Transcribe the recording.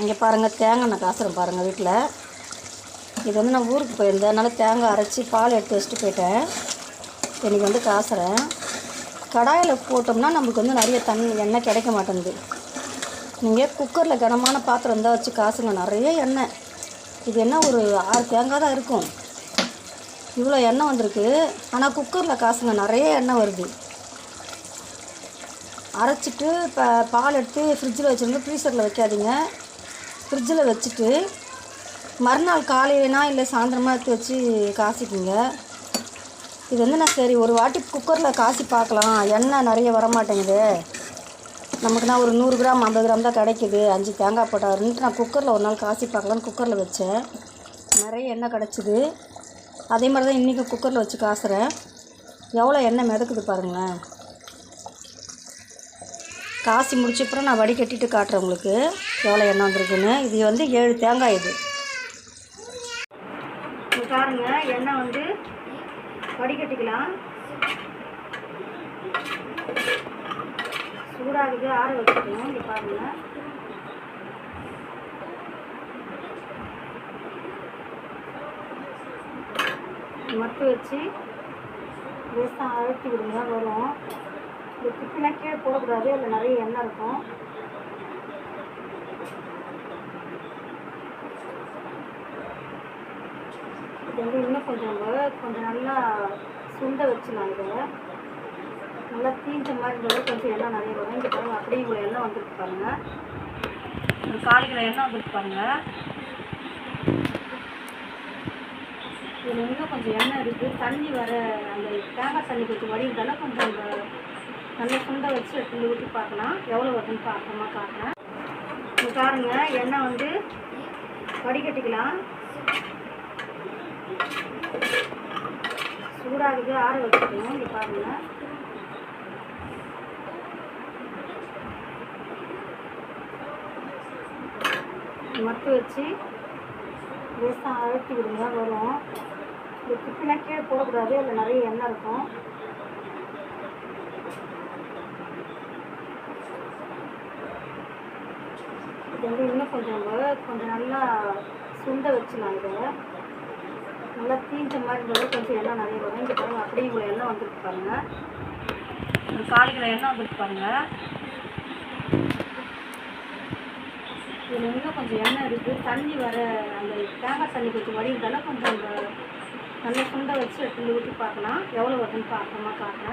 இங்கே பாருங்கள் தேங்காய் நான் காசுறேன் பாருங்கள் வீட்டில் இது வந்து நான் ஊருக்கு போயிருந்தேன். அதனால் தேங்காய் அரைச்சி பால் எடுத்து வச்சுட்டு போயிட்டேன். இன்றைக்கி வந்து காசுறேன். கடாயில் போட்டோம்னா நமக்கு வந்து நிறைய தண்ணி எண்ணெய் கிடைக்க மாட்டேங்குது. நீங்கள் குக்கரில் கனமான பாத்திரம் இருந்தால் வச்சு காசுங்க. நிறைய எண்ணெய். இது என்ன ஒரு ஆறு தேங்காய் தான் இருக்கும். இவ்வளோ எண்ணெய் வந்திருக்கு. ஆனால் குக்கரில் காசுங்க நிறைய எண்ணெய் வருது. அரைச்சிட்டு இப்போ பால் எடுத்து ஃப்ரிட்ஜில் வச்சுருந்து ஃப்ரீசரில் வைக்காதீங்க. ஃப்ரிட்ஜில் வச்சுட்டு மறுநாள் காலையிலனா இல்லை சாயந்தரமாக எடுத்து வச்சு காசிக்கிங்க. இது வந்து நான் சரி ஒரு வாட்டி குக்கரில் காசி பார்க்கலாம். எண்ணெய் நிறைய வர மாட்டேங்குது நமக்குனா ஒரு நூறு கிராம் ஐம்பது கிராம் தான் கிடைக்குது. அஞ்சு தேங்காய் போட்டாருன்ட்டு நான் குக்கரில் ஒரு நாள் காசி பார்க்கலான்னு குக்கரில் வச்சேன். நிறைய எண்ணெய் கிடச்சிது. அதே மாதிரி தான் இன்றைக்கி குக்கரில் வச்சு காசுறேன். எவ்வளோ எண்ணெய் மிதக்குது பாருங்களேன். காசி முடிச்சப்புறம் நான் வடிகட்டிட்டு காட்டுறேன் உங்களுக்கு. எவ்வளோ எண்ணெய் வந்திருக்குன்னு. இது வந்து ஏழு தேங்காய் இது. இங்க பாருங்க எண்ணெய் வந்து வடிகட்டிக்கலாம் சூடாகுது ஆற வச்சுக்கணும். இங்கே பாருங்க. மட்டு வச்சு லேசாக அழுத்தி விடுங்க. வரும். இந்த குப்பினா கீழே போடக்கூடாது அதில் நிறைய எண்ணெய் இருக்கும். இது வந்து இன்னும் கொஞ்சம் கொஞ்சம் நல்லா சுண்ட வச்சுலாம் இதை. நல்லா தீஞ்ச மாதிரி இருந்தாலும் கொஞ்சம் எண்ணெய் நிறைய வரும் இங்கே பாருங்க. அப்படியே இவ்வளோ எண்ணெய் வந்துருக்கு பாருங்க. ஒரு கால் கிலோ எண்ணெய் வந்துருக்கு பாருங்க. இதில் இன்னும் கொஞ்சம் எண்ணெய் இருக்குது தண்ணி வர அந்த தேங்காய் தண்ணி கொஞ்சம் வடிகிறதால கொஞ்சம் அந்த நல்ல சுண்டை வச்சு எடுத்து ஊற்றி பார்க்கலாம். எவ்வளோ வருதுன்னு பார்க்கணுமா காட்டுறேன் இங்க பாருங்க எண்ணெய் வந்து வடிகட்டிக்கலாம். சூடாகுது ஆற வச்சுக்கணும். இங்கே பாருங்க. மத்து வச்சு லேசாக அழுத்தி விடுங்க வரும். இந்த குப்பினா கீழே போடக்கூடாது அதில் நிறைய எண்ணெய் இருக்கும். இது வந்து இன்னும் கொஞ்சம் கொஞ்சம் நல்லா சுண்ட வச்சுலாம் இதை நல்லா தீஞ்ச மாதிரி இருந்தாலும் கொஞ்சம் எண்ணெய் நிறைய வரும் இங்கே பாருங்கள் அப்படியே இவ்வளோ எண்ணெய் வந்துருக்கு பாருங்கள் ஒரு எண்ணெய் வந்துருக்கு பாருங்கள் இதில் இன்னும் கொஞ்சம் எண்ணெய் இருக்குது தண்ணி வர அந்த தேங்காய் தண்ணி கொஞ்சம் வடிகிறதால கொஞ்சம் அந்த நல்லா சுண்ட வச்சு எடுத்து ஊற்றி பார்க்கலாம். எவ்வளோ வருதுன்னு பார்க்கமா காட்டுறேன்